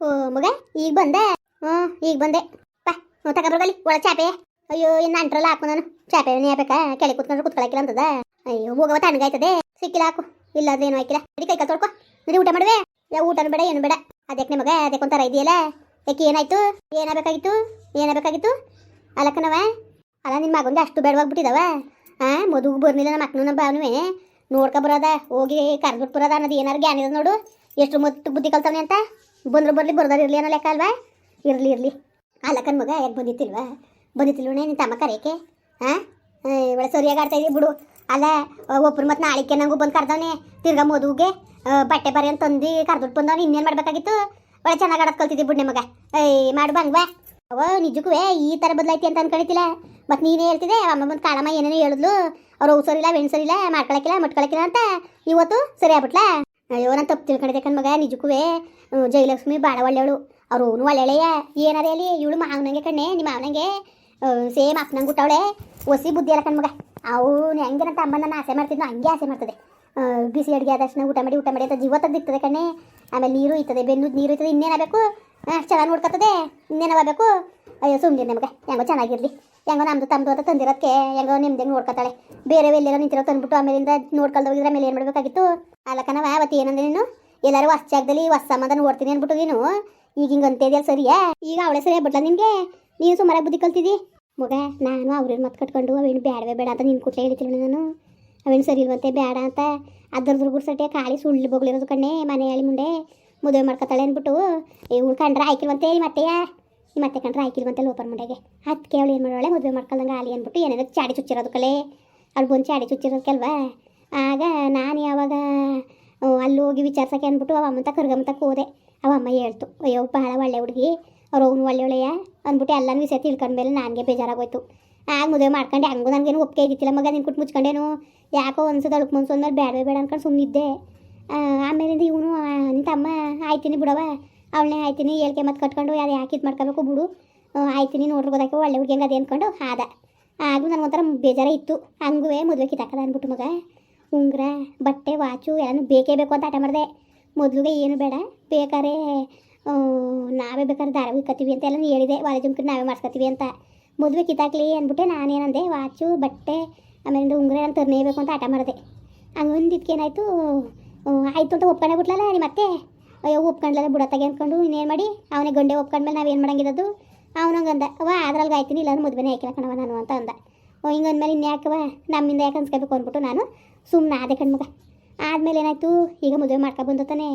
ಓ, ಮಗ, ಈಗ ಬಂದೆ. ಹ್ಞೂ, ಈಗ ಬಂದೆ. ಬಾ ಹ್ಞೂ ತಗೊಬರ್ಗಲ್ಲಿ ಒಳ ಚಾಪೆ. ಅಯ್ಯೋ, ಇನ್ನು ಅಂಟ್ರಲ್ಲ ಹಾಕು ನಾನು. ಚಾಪೆ ನೇಬೇಕಾ ಕೆಳಗೆ ಕುತ್ಕೊಂಡ್ರೆ ಕುತ್ಕೊಳಕಿಲ್ಲ ಅಂತದ. ಅಯ್ಯೋ, ಹೋಗವ ತಣ್ಣಗಾಯ್ತದೆ ಸಿಕ್ಕಿಲ್ಲ ಹಾಕು. ಇಲ್ಲ ಅದೇನು ಹಾಕಿಲ್ಲ. ನಡಿ ಕೈ ತೊಳ್ಕೊ. ನಡಿ ಊಟ ಮಾಡುವೆ? ಯಾವ ಊಟನೂ ಬೇಡ, ಏನು ಬೇಡ. ಅದಕ್ಕೆ ನಿಮಗೆ? ಅದಕ್ಕೆ ಒಂಥರ ಇದೆಯಲ್ಲ? ಯಾಕೆ ಏನಾಯ್ತು? ಏನಾಗಬೇಕಾಗಿತ್ತು? ಏನಾಗಬೇಕಾಗಿತ್ತು? ಅಲ್ಲಕ್ಕನವ ಅಲ್ಲ ನಿನ್ನ ಮಗಂಗೆ ಅಷ್ಟು ಬೇಡವಾಗ್ಬಿಟ್ಟಿದವ. ಆ ಮದುವೆ ಬರ್ನಿಲ್ಲ ನಮ್ಮ ಮಕ್ಕಳು ನಮ್ಮ ಭಾವನುವೆ. ನೋಡ್ಕೊ ಬರೋದ, ಹೋಗಿ ಕರ್ಬಿಟ್ಟು ಬರೋದ ಅನ್ನೋದು ಏನಾರು ಗ್ಯಾನ್ ಇದೆ ನೋಡು. ಎಷ್ಟು ಮತ್ತು ಬುದ್ಧಿ ಕಲ್ತವನೆ ಅಂತ. ಬಂದ್ರು ಬರ್ಲಿ, ಬರ್ದಾರ ಇರ್ಲಿ ಅನ್ನೋ ಲೆಕ್ಕ ಅಲ್ವಾ? ಇರ್ಲಿ ಇರ್ಲಿ. ಅಲ್ಲಕ್ಕನ ಮಗ ಯಾಕೆ ಬಂದಿತ್ತಿಲ್ವಾ? ಬಂದಿತ್ತಿಲ್ವೇ ನಿನ್ನ ತಮ್ಮ ಕರೆಯಕ್ಕೆ ಹಾಂ ಒಳ್ಳೆ ಸರಿಯಾಗಿ ಆಡ್ತಾ ಇದೀವಿ ಬಿಡು. ಅಲ್ಲ ಒಬ್ಬರು ಮತ್ತು ನಾಳಿಕೆ ನಂಗೂ ಬಂದು ಕರ್ದವನೆ. ತಿರ್ಗಾ ಮದುವೆಗೆ ಬಟ್ಟೆ ಬರೆ ಅಂತ ತಂದು ಕರ್ದುಟ್ಟು ಬಂದವನು, ಇನ್ನೇನು ಮಾಡ್ಬೇಕಾಗಿತ್ತು? ಒಳ್ಳೆ ಚೆನ್ನಾಗಿ ಆಡೋದು ಬುಡ್ ಬಿಡ್ನೆ ಮಗ ಏಯ್ ಮಾಡು ಬಂಗ್ವಾ ಅವ ನಿಜಕ್ಕೂ ಈ ಥರ ಬದಲಾಯ್ತಿ ಅಂತ ಅನ್ಕೊಂಡಿತಿಲ್ಲ ಮತ್ತು ನೀನೇ ಹೇಳ್ತಿದ್ದೆ ಅಮ್ಮ ಬಂದು ಕಾಳಮ್ಮ ಏನೇನೋ ಹೇಳಿದ್ಲು. ಅವ್ರು ಅವು ಸರಿಲ್ಲ ಬೆಣ್ಣು ಸರಿಲ್ಲ, ಮಾಡ್ಕೊಳಕಿಲ್ಲ, ಮಟ್ಕೊಳಕಿಲ್ಲ ಅಂತ. ಇವತ್ತು ಸರಿ ಆಗ್ಬಿಟ್ಲಾ? ಅಯ್ಯೋ, ನಾನು ತಪ್ಪು ತಿಳ್ಕೊಂಡಿದ್ದೆ ಮಗ ನಿಜಕ್ಕೂ ಜಯಲಕ್ಷ್ಮಿ ಭಾಳ ಒಳ್ಳೆಯವಳು ಅವ್ರು ಅವನು ಒಳ್ಳೆಯ ಏನಾರೇ ಅಲ್ಲಿ, ಇವಳು ಮಾವನಂಗೆ ಕಣ್ಣೆ ನಿಮ್ಮ ಮಾವನಂಗೆ. ಸೇಮ್ ಅಪ್ಪನಂಗೆ ಹುಟ್ಟವಳೆ. ಒಸಿ ಬುದ್ಧಿ ಅಲ್ಲ ಕಣ್ಮಗ ಅವನು ಹೆಂಗೆ ನನ್ನ ತಮ್ಮ ನಾನು ಆಸೆ ಮಾಡ್ತಿದ್ನೋ, ಹಂಗೆ ಆಸೆ ಮಾಡ್ತದೆ. ಬಿಸಿ ಅಡುಗೆ ಆದ ತಕ್ಷಣ ಊಟ ಮಾಡಿ ಊಟ ಮಾಡಿ ಅಂತ ಜೀವ ತೆಗ್ದಿರ್ತದೆ ಕಣ್ಣೆ. ಆಮೇಲೆ ನೀರು ಇರ್ತದೆ ಬೆನ್ನು ನೀರು ಇರ್ತದೆ, ಇನ್ನೇನಾಗಬೇಕು? ಚೆನ್ನಾಗಿ ನೋಡ್ಕೊತದೆ, ಇನ್ನೇನಾಗಬೇಕು? ಅಯ್ಯೋ ಸುಮ್ಮನೆ ನಮಗೆ ಹೆಂಗೋ ಚೆನ್ನಾಗಿರ್ಲಿ. ಹೆಂಗೋ ನಮ್ದು ತಮ್ಮದು ಅಂತ ತಂದಿರೋದಕ್ಕೆ ಹೆಂಗೋ ನಿಮ್ದಂಗೆ ನೋಡ್ಕೊತಾಳೆ. ಬೇರೆ ಎಲ್ಲೆಲ್ಲ ನಿಂತಿರೋ ತಂದ್ಬಿಟ್ಟು ಆಮೇಲಿಂದ ನೋಡ್ಕೊಳ್ದೋಗಿದ್ರೆ ಆಮೇಲೆ ಏನು ಮಾಡಬೇಕಾಗಿತ್ತು? ಅಲ್ಲಕ್ಕನವ ಅವತ್ತು ಏನಂದ್ರೆ ನೀನು? ಎಲ್ಲರೂ ಹೊಸ ಜಾಗದಲ್ಲಿ ಹೊಸ ಸಂಬಂಧ ನೋಡ್ತೀನಿ ಅಂದ್ಬಿಟ್ಟು ನೀನು. ಈಗ ಹಿಂಗೆ ಅಂತಿದ್ಯಲ್ಲ ಸರಿಯಾ? ಈಗ ಅವಳೆ ಸರಿ ಆಗ್ಬಿಟ್ಲ ನಿನಗೆ? ನೀನು ಸುಮಾರಾಗಿ ಬುದ್ಧಿ ಕಲ್ತಿದ್ದಿ? ಮಗ, ನಾನು ಅವ್ರೇನು ಮತ್ತೆ ಕಟ್ಕೊಂಡು ಅವೇನು ಬೇಡವೇ ಬೇಡ ಅಂತ ನಿನ್ ಕುಟ್ಲೆ ಹೇಳ್ತೀನಿ ನಾನು. ಅವೇನು ಸರಿ ಇಲ್ವಂತೆ ಬೇಡ ಅಂತ. ಅದ್ರದ್ರ ಗುಡ್ಸಟ್ಟೆ, ಕಾಳಿ ಸುಳ್ಳು ಬೊಗಳಿರೋದು ಕಣ್ಣೆ, ಮನೆ ಹೇಳಿ ಮುಂದೆ. ಮದುವೆ ಮಾಡ್ಕೊತಾಳೆ ಅಂದ್ಬಿಟ್ಟು. ಇವ್ಳು ಕಂಡ್ರೆ ಆಯ್ಕಿಲ್ವಂತೆ ಈ ಮತ್ತೆಯ? ಈ ಮತ್ತೆ ಕಂಡ್ರೆ ಆಯ್ಕಿಲ್ವಂತೆ ಲೋಪರ್ ಮುಂಡೆಗೆ ಅದು ಕೇವಲ ಏನು ಮಾಡೋಳೆ? ಮದುವೆ ಮಾಡ್ಕೊಳ್ದಂಗೆ ಆಲಿ ಅಂದ್ಬಿಟ್ಟು ಏನೇನೋ ಚಾಡಿ ಚುಚ್ಚಿರೋದು ಕಲೆ. ಅಲ್ಲಿ ಬಂದು ಚಾಡಿ ಚುಚ್ಚಿರೋದಕ್ಕೆಲ್ವಾ ಆಗ ನಾನು ಯಾವಾಗ ಅಲ್ಲಿ ಹೋಗಿ ವಿಚಾರಿಸೋಕೆ ಅಂದ್ಬಿಟ್ಟು ಅವ ಅಮ್ಮಂತ ಕರ್ಗಮ್ಮಂತ ಹೋದೆ. ಅವ ಅಮ್ಮ ಹೇಳ್ತು, ಅಯ್ಯೋ, ಬಹಳ ಒಳ್ಳೆ ಹುಡುಗಿ, ಅವ್ರು ಅವನು ಒಳ್ಳೆ ಒಳ್ಳೆಯ ಅಂದ್ಬಿಟ್ಟು ಎಲ್ಲನೂ ವಿಷಯ ತಿಳ್ಕೊಂಡ್ಮೇಲೆ ನನಗೆ ಬೇಜಾರಾಗೋಯ್ತು. ಆಗ ಮದುವೆ ಮಾಡ್ಕೊಂಡು, ಹಂಗೂ ನನಗೇನು ಒಪ್ಪಿಗೆ ಇದ್ದಿಲ್ಲ ಮಗ ನಿನ್ನ ಕುಟ್ಟು ಮುಚ್ಕೊಂಡೇನು? ಯಾಕೋ ಅನ್ಸದ ಅಳಕ್ ಮನ್ಸು ಅಂದ್ಮೇಲೆ ಬೇಡವೇ ಬೇಡ ಅನ್ಕೊಂಡು ಸುಮ್ಮನಿದ್ದೆ ಆಮೇಲಿಂದ ಇವನು ನಿಂತಮ್ಮ ತಮ್ಮ ಆಯ್ತೀನಿ ಬಿಡವ ಅವಳನ್ನೇ ಆಯ್ತೀನಿ ಹೇಳ್ಕೆ ಮತ್ತೆ ಕಟ್ಕೊಂಡು ಯಾರು ಯಾಕೆ ಇದು ಮಾಡ್ಕೋಬೇಕು ಬಿಡು. ಆಯ್ತೀನಿ ನೋಡ್ರಿ ಗೊತ್ತಾಕೆ ಒಳ್ಳೆ ಹುಡುಗಿ ಹಂಗೆ ಅದೇ ಅಂದ್ಕೊಂಡು ಆದ ಆಗು ನನಗೊಂಥರ ಬೇಜಾರ ಇತ್ತು. ಹಂಗೂ ಮದುವೆ ತಕ್ಕದ ಅಂದ್ಬಿಟ್ಟು ಮಗ. ಉಂಗುರ, ಬಟ್ಟೆ, ವಾಚು ಎಲ್ಲನೂ ಬೇಕೇ ಬೇಕು ಅಂತ ಆಟ ಮಾಡಿದೆ. ಮೊದಲಿಗೆ ಏನು ಬೇಡ, ಬೇಕಾರೆ ನಾವೇ ಬೇಕಾದ್ರೆ ದಾರ ಕತ್ತೀವಿ ಅಂತ ಎಲ್ಲ ಹೇಳಿದೆ. ವಾಲೆ ಜುಮ್ಕಿ ನಾವೇ ಮಾಡ್ಸ್ಕೊತೀವಿ ಅಂತ. ಮದುವೆ ಕಿತ್ತಾಕ್ಲಿ ಅಂದ್ಬಿಟ್ಟೆ ನಾನೇನಂದೆ, ವಾಚು, ಬಟ್ಟೆ ಆಮೇಲೆ ಉಂಗುರ ಅಂತ ತರನೇಬೇಕು ಅಂತ ಆಟ ಮಾಡಿದೆ. ಹಂಗಂದಿದ್ಕೆ ಏನಾಯಿತು ಆಯಿತು ಅಂತ ಒಪ್ಪನೆ ಬಿಟ್ಲಲ್ಲ ನೀ ಮತ್ತೆ ಅಯ್ಯೋ, ಒಪ್ಕೊಂಡ್ಲಲ್ಲ ಬುಡತ್ತಾಗೆ ಅಂದ್ಕೊಂಡು ಇನ್ನೇನು ಮಾಡಿ? ಅವನೇ ಗಂಡೆ ಒಪ್ಕೊಂಡ್ಮೇಲೆ ನಾವೇನು ಮಾಡಂಗಿರೋದು ಅವನಂಗಂದ ವಾ ಅದ್ರಲ್ಲಿ ಆಯ್ತೀನಿ, ಇಲ್ಲಾಂದ್ರೆ ಮದುವೆನೇ ಹಾಕಿಲ್ಲ ಕಣವ ನಾನು, ಅಂತ ಅಂದ. ಓ ಹಿಂಗೆ ಅಂದಮೇಲೆ ಇನ್ಯಾಕವ ನಮ್ಮಿಂದ ಯಾಕೆ ಅನ್ಸ್ಕೋಬೇಕು ಅಂದ್ಬಿಟ್ಟು ನಾನು ಸುಮ್ಮನೆ ಆದೆ ಕಣ್ಮಗ ಆದಮೇಲೆ ಏನಾಯಿತು? ಈಗ ಮದುವೆ ಮಾಡ್ಕೊ ಬಂದತಾನೆ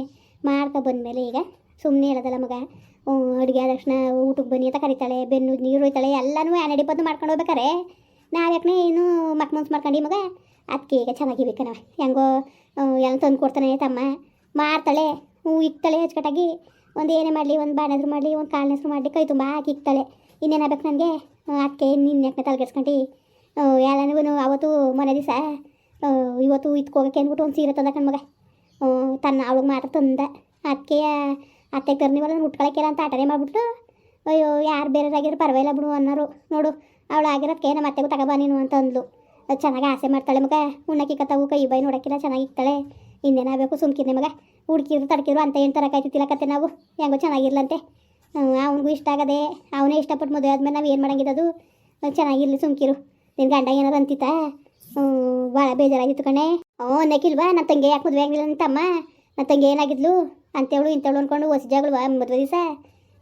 ಮಾಡ್ಕೊ ಬಂದಮೇಲೆ ಈಗ ಸುಮ್ಮನೆ ಹೇಳೋದಲ್ಲ ಮಗ. ಅಡುಗೆ ಆದ ತಕ್ಷಣ ಊಟಕ್ಕೆ ಬನ್ನಿ ಅಂತ ಕರಿತಾಳೆ, ಬೆನ್ನು, ನೀರು ಹೋಯ್ತಾಳೆ, ಎಲ್ಲನೂ ಆನಡಿ ಬಂದು ಮಾಡ್ಕೊಂಡು ಹೋಗ್ಬೇಕಾರೆ. ನಾವ್ಯಾಕೆ ಏನು ಮಕ್ ಮನ್ಸು ಮಾಡ್ಕೊಂಡು ಮಗ? ಅದಕ್ಕೆ ಈಗ ಚೆನ್ನಾಗಿಬೇಕು ನಾವು ಹೆಂಗೋ ಎಲ್ಲ ತಂದು ಕೊಡ್ತಾನೆ ತಮ್ಮ. ಮಾಡ್ತಾಳೆ. ಇಕ್ತಾಳೆ ಅಚ್ಚುಕಟ್ಟಾಗಿ. ಒಂದು ಏನೇ ಮಾಡಲಿ, ಒಂದು ಬಾಣೆದ್ರು ಮಾಡಲಿ, ಒಂದು ಕಾಳಿನ ಹೆಸ್ರು ಮಾಡಲಿ, ಕೈ ತುಂಬ ಹಾಕಿ ಇಕ್ತಾಳೆ. ಇನ್ನೇನಾಗಬೇಕು ನನಗೆ? ಅದಕ್ಕೆ ನಿನ್ನ ಯಾಕೆ ತಲೆಗೆಡ್ಸ್ಕೊಂಡು ಎಲ್ಲನೂ ಅವತ್ತು ಮನೆ ದಿವಸ ಇವತ್ತು ಇತ್ಕೋಗಕ್ಕೆ ಅಂದ್ಬಿಟ್ಟು ಒಂದು ಸೀರೆ ತಂದ ಕಣ್ಮಗ ತನ್ನ ಅವಳಿಗೆ ಮಾತ್ರ ತಂದ. ಅದಕ್ಕೆ ಅತ್ತೆ ಕರ್ನಿವಲ್ಲ ಉಟ್ಕೊಳಕ್ಕೆಲ್ಲ ಅಂತ ಆಟನೇ ಮಾಡಿಬಿಟ್ಟು ಅಯ್ಯೋ, ಯಾರು ಬೇರೆದಾಗಿರೋ ಪರವಾಗಿಲ್ಲ ಬಿಡು ಅನ್ನೋರು. ನೋಡು, ಅವಳು ಆಗಿರೋದಕ್ಕೆ ನಮ್ಮ ಅತ್ತೆಗೂ ತಗೊಬಾ ನೀನು ಅಂತ ಅಂದ್ಲು. ಚೆನ್ನಾಗಿ ಆಸೆ ಮಾಡ್ತಾಳೆ ಮಗ. ಉಣ್ಣಕ್ಕೆ ಕತ್ತವು ಕೈ ಬೈ ನೋಡೋಕ್ಕಿಲ್ಲ ಚೆನ್ನಾಗಿ ಇಕ್ತಾಳೆ. ಇನ್ನೇನಾಗಬೇಕು ಸುಮ್ಕಿದ್ದೆ ಮಗ. ಹುಡ್ಕಿದ್ರು ತಡಕಿದ್ರು, ಅಂತ ಏನು ತರಕಾಯ್ತಿಲ್ಲ ಕತೆ ನಾವು? ಹೆಂಗೋ ಚೆನ್ನಾಗಿರ್ಲಂತೆ. ಅವ್ನಿಗೂ ಇಷ್ಟ ಆಗದೆ, ಅವನೇ ಇಷ್ಟಪಟ್ಟು ಮದುವೆ ಆದ್ಮೇಲೆ ನಾವು ಏನು ಮಾಡಂಗಿರೋದು ಚೆನ್ನಾಗಿರ್ಲಿ ಸುಮ್ಕಿರು. ನಿನ್ನ ಗಂಡ ಏನಾರು ಅಂತಿತ್ತಾ? ಭಾಳ ಬೇಜಾರಾಗಿತ್ತು ಕಣೆ. ಹ್ಞೂ ಅನ್ನಕ್ಕಿಲ್ವಾ ನನ್ನ ತಂಗಿ ಯಾಕೆ ಮದುವೆ ಆಗಿಲ್ಲ ನನ್ನ ತಮ್ಮ ನನ್ನ ತಂಗಿ ಏನಾಗಿದ್ಲು? ಅಂತೇಳು ಇಂಥೇಳು ಅಂದ್ಕೊಂಡು ಹೊಸ ಜಾಗಲ್ವಾ ಮದುವೆ ದಿವಸ.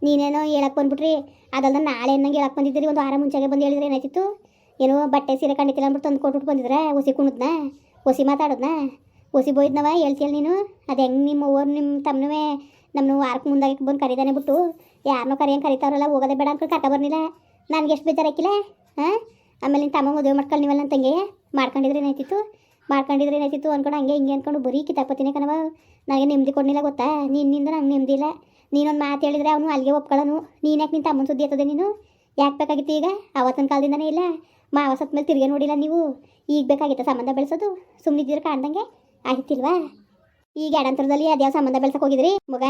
ನೀನೇನೋ ಹೇಳಕ್ಕೆ ಬಂದ್ಬಿಟ್ರಿ. ಅದಲ್ಲ ನಾಳೆ ಏನಂಗೆ ಹೇಳಕ್ಕೆ ಬಂದಿದ್ದೀರಿ. ಒಂದು ವಾರ ಮುಂಚೆಗೆ ಬಂದು ಹೇಳಿದ್ರೆ ಏನಾಯ್ತಿತ್ತು? ಏನೋ ಬಟ್ಟೆ ಸೀರೆ ಕಂಡಿತ್ತಿಲ್ಲ ಅಂದ್ಬಿಟ್ಟು ತಂದು ಕೊಟ್ಬಿಟ್ಟು ಬಂದಿದ್ರೆ? ಹೊಸಿ ಕುಣದ್ನ? ಹೊಸಿ ಮಾತಾಡೋದ್ನ? ಒಸಿ ಬೋಯ್ದನವ ಹೇಳ್ತೀಯಲ್ಲ ನೀನು? ಅದು ಹೆಂಗೆ ನಿಮ್ಮ ಓರ್ ನಿಮ್ಮ ತಮ್ಮನೂ ನಮ್ಮನ್ನು ವಾರಕ್ಕೆ ಮುಂದಾಗಿ ಬಂದು ಕರೀತಾನೆ ಬಿಟ್ಟು? ಯಾರನ್ನೋ ಕರಿಯಂಗೆ ಕರಿತಾವ್ರಲ್ಲ, ಹೋಗೋದೇ ಬೇಡ ಅನ್ಕೊಂಡು ಕರ್ಕ ಬರ್ನಿಲ್ಲ. ನನಗೆ ಎಷ್ಟು ಬೇಜಾರಾಕಿಲ್ಲ? ಹಾಂ ಆಮೇಲೆ ನಿನ್ನ ತಮ್ಮ ಮದುವೆ ಮಾಡ್ಕೊಂಡು ನೀವಲ್ಲ ತಂಗಿ ಮಾಡ್ಕೊಂಡಿದ್ರೆ ಏನಾಯ್ತಿತ್ತು? ಮಾಡ್ಕೊಂಡಿದ್ರೆ ಏನಾಯ್ತಿತ್ತು ಅಂದ್ಕೊಂಡು ಹಂಗೆ ಹಿಂಗೆ ಅಂದ್ಕೊಂಡು ಬರೀ ಕಿತಾಪತಿನೇ ಕಣವ ನನಗೆ ನೆಮ್ಮದಿ ಕೊಡಲಿಲ್ಲ ಗೊತ್ತಾ? ನಿನ್ನಿಂದ ನಂಗೆ ನೆಮ್ಮದಿ ಇಲ್ಲ. ನೀನೊಂದು ಮಾತು ಹೇಳಿದ್ರೆ ಅವನು ಅಲ್ಲಿಗೆ ಒಪ್ಕೊಳ್ಳೋನು ನೀನು ಯಾಕೆ ನಿನ್ನ ತಮ್ಮನ ಸುದ್ದಿ ಎತ್ತದೆ ನೀನು? ಯಾಕೆ ಬೇಕಾಗಿತ್ತು ಈಗ? ಆವತ್ತಿನ ಕಾಲದಿಂದನೇ ಇಲ್ಲ. ಮಾವ ಸತ್ ಮೇಲೆ ತಿರುಗಿ ನೋಡಿಲ್ಲ ನೀವು. ಈಗ ಬೇಕಾಗಿತ್ತು ಸಂಬಂಧ ಬೆಳೆಸೋದು. ಸುಮ್ಮನಿದ್ದೀರ ಕಾಣ್ದಂಗೆ? ಆಗಿತ್ತಿಲ್ವಾ ಈಗ ಎಡಂತರದಲ್ಲಿ ಅದ್ಯಾವ ಸಂಬಂಧ ಬೆಳ್ಸಕ್ಕೆ ಹೋಗಿದ್ರಿ? ಮಗ,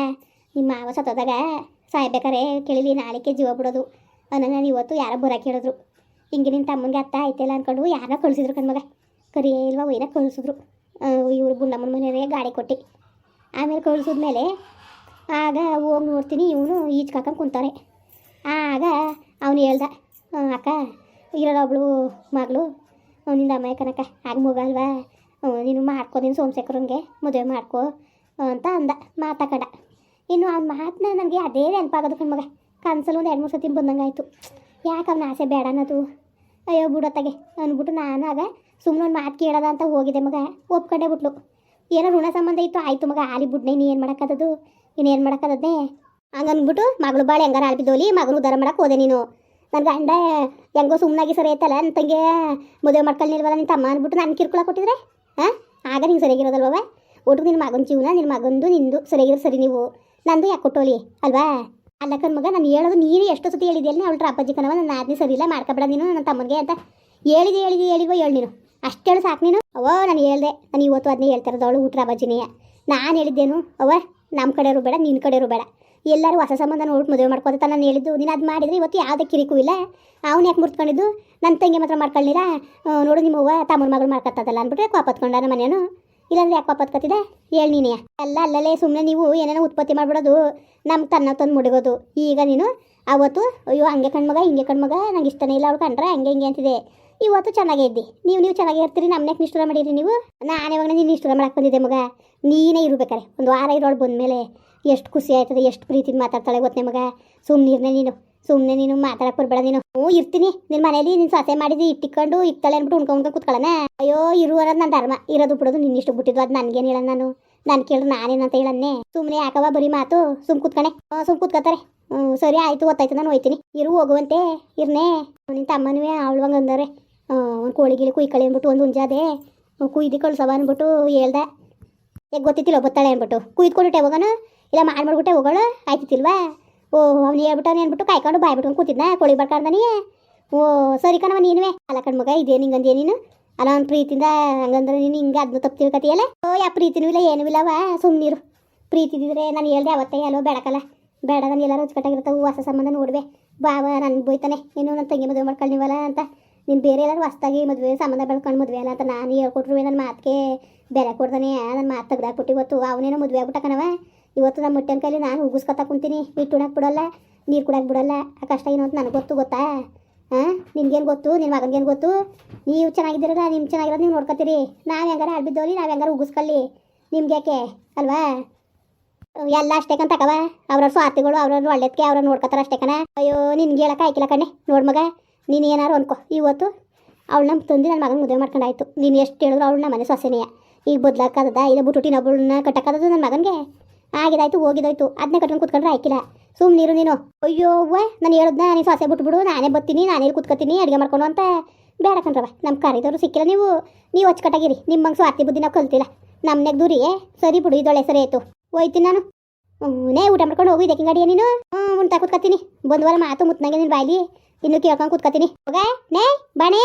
ನಿಮ್ಮ ಮಾವ ಸತ್ತೋದಾಗ ಸಾಯ್ಬೇಕಾರೆ ಕೇಳಿಲಿ ನಾಳೆಗೆ ಜೀವ ಬಿಡೋದು. ನಾನು ಇವತ್ತು ಯಾರೋ ಬರೋಕೆ ಹೇಳಿದ್ರು. ಹಿಂಗೆ ನಿನ್ನ ತಮ್ಮನಿಗೆ ಅತ್ತ ಆಯ್ತಿಲ್ಲ ಅಂದ್ಕೊಂಡು ಯಾರೋ ಕಳಿಸಿದ್ರು ಕಣ್ಮಗ ಕರಿಯೇ ಇಲ್ವಾ ಒಯ್ನ ಕಳಿಸಿದ್ರು. ಇವ್ರು ಗುಂಡಮ್ಮನ ಮನೆಯವರೇ ಗಾಡಿ ಕೊಟ್ಟು. ಆಮೇಲೆ ಕಳಿಸಿದ್ಮೇಲೆ ಆಗ ಹೋಗಿ ನೋಡ್ತೀನಿ ಇವನು ಈಜ್ಕಾಕಂಡು ಕುಂತಾರೆ ಆಗ ಅವನು ಹೇಳ್ದ ಅಕ್ಕ, ಇರೋರೊಬ್ಳು ಮಗಳು ಅವನಿಂದ ಅಮ್ಮ ಕನಕ ಆಗ ಮಗಲ್ವಾ ನೀನು ಮಾಡ್ಕೊ, ನೀನು ಸೋಮಶೇಖರಂಗೆ ಮದುವೆ ಮಾಡ್ಕೊ ಅಂತ ಅಂದ ಮಾತಾಕಂಡ ಇನ್ನು ಅವ್ನ ಮಾತನ್ನ ನನಗೆ ಅದೇ ನೆನಪಾಗೋದು ಕಣ್ಮಗ ಕನ್ಸಲ್ಲಿ ಒಂದು ಎರಡು ಮೂರು ಸತಿ ಬಂದಂಗಾಯ್ತು. ಯಾಕೆ ಅವ್ನ ಆಸೆ ಬೇಡ ಅನ್ನೋದು? ಅಯ್ಯೋ, ಬಿಡತ್ತಾಗೆ. ಅಂದ್ಬಿಟ್ಟು ನಾನು ಆಗ ಸುಮ್ಮನೆ ಒಂದು ಮಾತು ಕೇಳೋದ ಅಂತ ಹೋಗಿದೆ ಮಗ. ಒಪ್ಕೊಂಡೆ ಬಿಟ್ಲು. ಏನೋ ಋಣ ಸಂಬಂಧ ಇತ್ತು, ಆಯ್ತು ಮಗ. ಆಲಿ ಬಿಡ್ನೆ ನೀನು ಏನು ಮಾಡೋಕ್ಕದದು ಇನ್ನೇನು ಮಾಡೋಕ್ಕದದ್ದೇ ಹಂಗನ್ಬಿಟ್ಟು ಮಗಳು ಭಾಳ ಹೆಂಗಾರ ಆಲ್ಬಿದ್ದೋಲಿ ಮಗನ ಉದ್ದಾರ ಮಾಡಕ್ಕೆ ಹೋದೆ ನೀನು. ನನ್ನ ಗಂಡ ಹೆಂಗೋ ಸುಮ್ಮನಾಗಿ ಸರಿ ಐತಲ್ಲ ನನ್ನ ತಂಗೆ ಮದುವೆ ಮಾಡ್ಕೊಳ್ಳಿಲ್ವಲ್ಲ ನಿನ್ನ ತಮ್ಮ ಅಂದ್ಬಿಟ್ಟು ನಾನು ಕಿರ್ಕುಳ ಕೊಟ್ಟಿದ್ರೆ? ಹಾಂ ಆಗ ನಿಂಗೆ ಸರಿಯಾಗಿರೋದಲ್ವ ಒಟ್ಟು ನಿನ್ನ ಮಗನ ಜೀವನ, ನಿನ್ನ ಮಗಂದು, ನಿಂದು ಸರಿಯಾಗಿರೋ ಸರಿ ನೀವು. ನಂದು ಯಾಕೆ ಕೊಟ್ಟೋಲಿ ಅಲ್ವಾ? ಅಲ್ಲ ಮಗ, ನಾನು ಹೇಳೋದು ನೀನು ಎಷ್ಟು ಸತಿ ಹೇಳಿದ್ಯಲ್ಲ ಅವಳು ಅಪ್ಪಾಜಿ ಕಣವ ನನ್ನ ಆದ್ನಿ ಸರಿ ಇಲ್ಲ, ಮಾಡ್ಕೊಬೇಡ ನೀನು, ನನ್ನ ತಮ್ಮನಿಗೆ ಅಂತ ಹೇಳಿದೆ ಹೇಳಿದೆ ಹೇಳಿಗೋ ಹೇಳಿ ನೀನು. ಅಷ್ಟು ಹೇಳು ಸಾಕು ನೀನು. ಅವೋ ನಾನು ಹೇಳ್ದೆ, ನಾನು ಇವತ್ತು ಅದನ್ನೇ ಹೇಳ್ತಾ ಇರೋದು, ಅವಳು ಊಟ ಅಪ್ಪಾಜಿನೇಯ ನಾನು ಹೇಳಿದ್ದೇನು, ಅವ್ವ, ನಮ್ಮ ಕಡೆಯವರು ಬೇಡ, ನಿನ್ನ ಕಡೆಯವರು ಬೇಡ. ಎಲ್ಲರೂ ಹೊಸ ಸಂಬಂಧ ನೋಡ್ಬಿಟ್ಟು ಮದುವೆ ಮಾಡ್ಕೊತ ನಾನು ಹೇಳಿದ್ದು, ನೀನು ಅದು ಮಾಡಿದ್ರೆ ಇವತ್ತು ಯಾವುದೇ ಕಿರಿಕು ಇಲ್ಲ. ಅವ್ನು ಯಾಕೆ ಮುರ್ತ್ಕೊಂಡಿದ್ದು? ನನ್ನ ತಂಗಿ ಮಾತ್ರ ಮಾಡ್ಕೊಳ್ಳಿರಾ ನೋಡು ನಿಮ್ಮ ಅವ್ವ ತಮ್ಮನ ಮಗಳು ಮಾಡ್ಕೊತದಲ್ಲ ಅಂದ್ಬಿಟ್ರೆ ಕೋಪತ್ಕೊಂಡ ನಮ್ಮ ಮನೇನು ಇಲ್ಲಾಂದ್ರೆ ಯಾಕೆ ಕೋಪತ್ಕೊತಿದೆ ಹೇಳಿ ನೀನೇ. ಎಲ್ಲ ಅಲ್ಲಲ್ಲೇ ಸುಮ್ಮನೆ ನೀವು ಏನೇನೋ ಉತ್ಪತ್ತಿ ಮಾಡಿಬಿಡೋದು ನಮ್ಮ ತನ್ನ ತಂದು ಮುಡಿಗೋದು. ಈಗ ನೀನು ಅವತ್ತು, ಅಯ್ಯೋ, ಹಂಗೆ ಕಣ್ಮಗ, ಹಿಂಗೆ ಕಣ್ಮಗ, ನಂಗೆ ಇಷ್ಟನೇ ಇಲ್ಲ ಅವ್ಳು ಕಂಡ್ರೆ ಹಂಗೆ ಹಿಂಗೆ ಅಂತಿದೆ. ಇವತ್ತು ಚೆನ್ನಾಗೇ ಇದ್ದಿ. ನೀವು ನೀವು ಚೆನ್ನಾಗೇ ಇರ್ತೀರಿ ನಮ್ಮನೆ ನಿಷ್ಠುರ ಮಾಡಿರಿ ನೀವು? ನಾನು ಇವಾಗ ನೀನು ನಿಷ್ಠುರ ಮಾಡಕ್ಕೆ ಬಂದಿದ್ದೆ ಮಗ. ನೀನೇ ಇರ್ಬೇಕಾರೆ. ಒಂದು ವಾರ ಇರೋಳು ಬಂದಮೇಲೆ ಎಷ್ಟು ಖುಷಿ ಆಯ್ತದೆ, ಎಷ್ಟು ಪ್ರೀತಿನ ಮಾತಾಡ್ತಾಳೆ ಗೊತ್ತೇ ಮಗ? ಸುಮ್ಮನಿರ್ನೆ ನೀನು ಸುಮ್ಮನೆ ನೀನು ಮಾತಾಡಕ್ಕೆ ಬರ್ಬೇಡ ನೀನು. ಹ್ಞೂ, ಇರ್ತೀನಿ. ನಿನ್ನ ಮನೇಲಿ ನೀನು ಸೊಸೆ ಮಾಡಿದ್ದು, ಇಟ್ಟಿಕೊಂಡು ಇಕ್ತಾಳೆ ಅಂದ್ಬಿಟ್ಟು ಉಣ್ಕೊಂಡು ಉಣ್ಕೊಂಡು ಕುತ್ಕೊಳ್ಳೋಣ ಅಯ್ಯೋ ಇರುವರದು ನನ್ನ ಧರ್ಮ. ಇರೋದು ಬಿಡೋದು ನಿನ್ನ ಇಷ್ಟು ಬಿಟ್ಟಿದ್ದು. ಅದು ನನಗೇನು ಹೇಳೋಣ ನಾನು? ನಾನು ಕೇಳಿದ್ರೆ ನಾನೇನಂತ ಹೇಳನ್ನೇ ಸುಮ್ಮನೆ ಯಾಕವ ಬರೀ ಮಾತು? ಸುಮ್ ಕೂತ್ಕಣೆ. ಸುಮ್ ಕುತ್ಕೋತಾರೆ ಹ್ಞೂ, ಸರಿ, ಆಯಿತು, ಗೊತ್ತಾಯ್ತು, ನಾನು ಹೋಯ್ತೀನಿ ಇರು, ಹೋಗುವಂತೆ. ಇರ್ನೇ. ನಿನ್ನ ತಮ್ಮನೂ ಅವಳು ಹಂಗೆ ಒಂದು ಕೋಳಿ ಗಿಳಿ ಕುಯ್ಕಳಿ ಅಂದ್ಬಿಟ್ಟು ಒಂದು ಹುಂಜಾದೆ ಕುಯ್ದು ಕಳ್ಸವ ಅಂದ್ಬಿಟ್ಟು ಹೇಳ್ದೆ. ಈಗ ಗೊತ್ತಿತ್ತಿಲ್ಲ ಬತ್ತಾಳೆ ಅಂದ್ಬಿಟ್ಟು. ಕುಯ್ದುಕೊಂಡಿಟ್ಟೆ ಹೋಗೋಣ ಇಲ್ಲ ಮಾಡಿ ಮಾಡ್ಬಿಟ್ಟೆ ಹೋಗೋಣ ಆಯ್ತಿತ್ತಿಲ್ವಾ? ಓ ಅವ್ನು ಹೇಳ್ಬಿಟ್ಟು ಅಂದ್ಬಿಟ್ಟು ಕಾಯ್ಕೊಂಡು ಬಾಯ್ ಕೂತಿದ್ದ ಕೋಳಿ ಬರ್ಕಾರ್ದನಿ ಓ, ಸರಿ ಕಣವ ನೀನುವೆ. ಅಲ್ಲ ಕಣ್ಮಗ ಇದೇನು ಹಿಂಗಂದೇ ನೀನು. ಅಲ್ಲ, ಅವ್ನು ಪ್ರೀತಿಯಿಂದ ಹಂಗಂದ್ರೆ ನೀನು ಹಿಂಗೆ ಅದನ್ನ ತಪ್ಪು ತಿಳ್ಕತಿಯಲ್ಲ ಓ, ಯಾ ಪ್ರೀತಿನೂ ಇಲ್ಲ, ಏನೂ ಇಲ್ಲವ ಸುಮ್ಮನಿರು ಪ್ರೀತಿ ಇದ್ದಿದ್ರೆ ನಾನು ಹೇಳ್ದೆ ಅವತ್ತೇ ಅಲ್ಲೋ ಬೇಡಕಲ್ಲ. ಬೇಡ, ನಾನು ಎಲ್ಲರೂ ಅಚ್ಚುಕಟ್ಟಾಗಿರ್ತಾವೆ ಹೊಸ ಸಂಬಂಧ ನೋಡುವೆ. ಬಾವ ನನ್ಗೆ ಬೋಯ್ತಾನೆ ಏನು ನನ್ನ ತಂಗಿ ಮದುವೆ ಮಾಡ್ಕೊಳ್ಳಿವಲ್ಲ ಅಂತ. ನೀನು ಬೇರೆ ಎಲ್ಲರೂ ಹೊಸ್ದಾಗಿ ಮದುವೆ ಸಂಬಂಧ ಬೆಳ್ಕೊಂಡು ಮದುವೆ ಅಲ್ಲ ಅಂತ ನಾನು ಹೇಳ್ಕೊಟ್ರು ನನ್ನ ಮಾತಿಗೆ ಬೆಲೆ ಕೊಡ್ತಾನೆ ನನ್ನ ಮಾತು ತೆಗ್ದಾಕ್ಬಿಟ್ಟು ಇವತ್ತು. ಅವನೇನೋ ಮದುವೆ ಆಗ್ಬಿಟ್ಟಕನವ. ಇವತ್ತು ನಮ್ಮ ಮುಟ್ಟೆನ ಕೈಲಿ ನಾನು ಉಗಿಸ್ಕೊತಾ ಕುಂತೀನಿ. ಹಿಟ್ಟು ಉಣಕ್ಕೆ ಬಿಡೋಲ್ಲ, ನೀರು ಕುಡಕ್ಕೆ ಬಿಡೋಲ್ಲ. ಆ ಕಷ್ಟ ಏನು ಅಂತ ನನಗೆ ಗೊತ್ತು, ಗೊತ್ತಾ? ಹಾಂ ನಿನ್ಗೇನು ಗೊತ್ತು? ನಿನ್ನ ಮಗನಿಗೇನು ಗೊತ್ತು? ನೀವು ಚೆನ್ನಾಗಿದ್ದೀರಲ್ಲ ನಿಮ್ಮ ಚೆನ್ನಾಗಿರೋದು ನೀವು ನೋಡ್ಕೊತೀರಿ. ನಾವು ಹೆಂಗಾರ ಆಡ್ಬಿದ್ದೋಲಿ ನಾವು ಹೆಂಗಾರ ಉಗಿಸ್ಕೊಳ್ಳಿ. ನಿಮ್ಗೆ ಯಾಕೆ? ಅಲ್ವಾ? ಎಲ್ಲ ಅಷ್ಟೇ ಕಣ್ ತಕವ ಅವ್ರವ್ರ ಸ್ವಾರ್ಥಿಗಳು, ಅವ್ರವ್ರ ಒಳ್ಳೆದಕ್ಕೆ ಅವ್ರವ್ರು ನೋಡ್ಕೊತಾರ ಅಷ್ಟೇ ಕಣ. ಅಯ್ಯೋ, ನಿನ್ಗೆ ಹೇಳಕ್ಕೆ ಆಯ್ಕಿಲ್ಲ ಕಣ್ಣೆ. ನೋಡ್ ಮಗ. ನೀನು ಏನಾರು ಅನ್ಕೋ. ಇವತ್ತು ಅವಳು ನಮ್ಮ ತಂದು ನನ್ನ ಮಗನ ಮದುವೆ ಮಾಡ್ಕೊಂಡಾಯ್ತು. ನೀನು ಎಷ್ಟು ಹೇಳಿದ್ರು ಅವಳು ನಮ್ಮ ಮನೆ ಸೊಸೆನೆಯ ಈಗ ಬದಲಾಕದ ಇಲ್ಲ ಬಿಟ್ಟು ಅವಳನ್ನ ಕಟ್ಟಕ್ಕದ ನನ್ನ ಮಗನಿಗೆ. ಆಗಿದಾಯ್ತು, ಹೋಗಿದಾಯ್ತು. ಅದನ್ನೇ ಕಟ್ಕೊಂಡು ಕೂತ್ಕೊಂಡ್ರೆ ಆಯ್ಕಿಲ್ಲ. ಸುಮ್ಮನಿರು ನೀನು. ಅಯ್ಯೋ ವೇ ನಾನು ಹೇಳದ್ನ, ನೀನು ಸೊಸೆ ಬಿಟ್ಬಿಡು. ನಾನೇ ಬರ್ತೀನಿ, ನಾನೇ ಕೂತ್ಕೊತೀನಿ, ಅಡುಗೆ ಮಾಡ್ಕೊಂಡು ಅಂತ. ಬೇಡ ಕಣ್ರವ ನಮ್ಮ ಕರಿದವರು ಸಿಕ್ಕಿಲ್ಲ ನೀವು. ನೀವು ಅಚ್ಚುಕಟ್ಟಾಗಿರಿ ನಿಮ್ಮ ಸ್ವಾರ್ಥಿ ಬುದ್ಧಿ ನಾವು ಕಲ್ತಿಲ್ಲ. ನಮ್ಮನೆಗೆ ದೂರಿ ಸರಿ ಬಿಡು ಇದೊಳೆ ಸರಿ ಆಯ್ತು. ಹೋಯ್ತೀನಿ ನಾನು. ನೇ ಊಟ ಮಾಡ್ಕೊಂಡು ಹೋಗಿ ದೇಕಿಂಗ್ ಗಾಡಿಯ ನೀನು. ಹ್ಞೂ ಉಂಟಾ ಕೂತ್ಕೊತೀನಿ. ಬಂದ್ವಲ್ಲ ಮಾತು ಮುತ್ನಾಗೆ ನಿನ್ನ ಬಾಯ್ಲಿ. ಇನ್ನು ಕೇಳ್ಕೊಂಡು ಕುತ್ಕೊತೀನಿ. ಹೋಗ ನೇ ಬಾಣೆ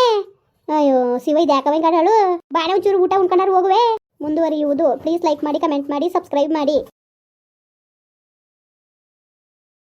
ಅಯ್ಯೋ, ಶಿವ ಇದು ಯಾಕವ ಗಾಡಳು ಬಾಣೆ ಒಂಚೂರು ಊಟ ಉಣ್ಕೊಂಡಾರು ಹೋಗುವೆ. ಮುಂದುವರಿಯುವುದು. ಪ್ಲೀಸ್ ಲೈಕ್ ಮಾಡಿ ಕಮೆಂಟ್ ಮಾಡಿ ಸಬ್ಸ್ಕ್ರೈಬ್ ಮಾಡಿ.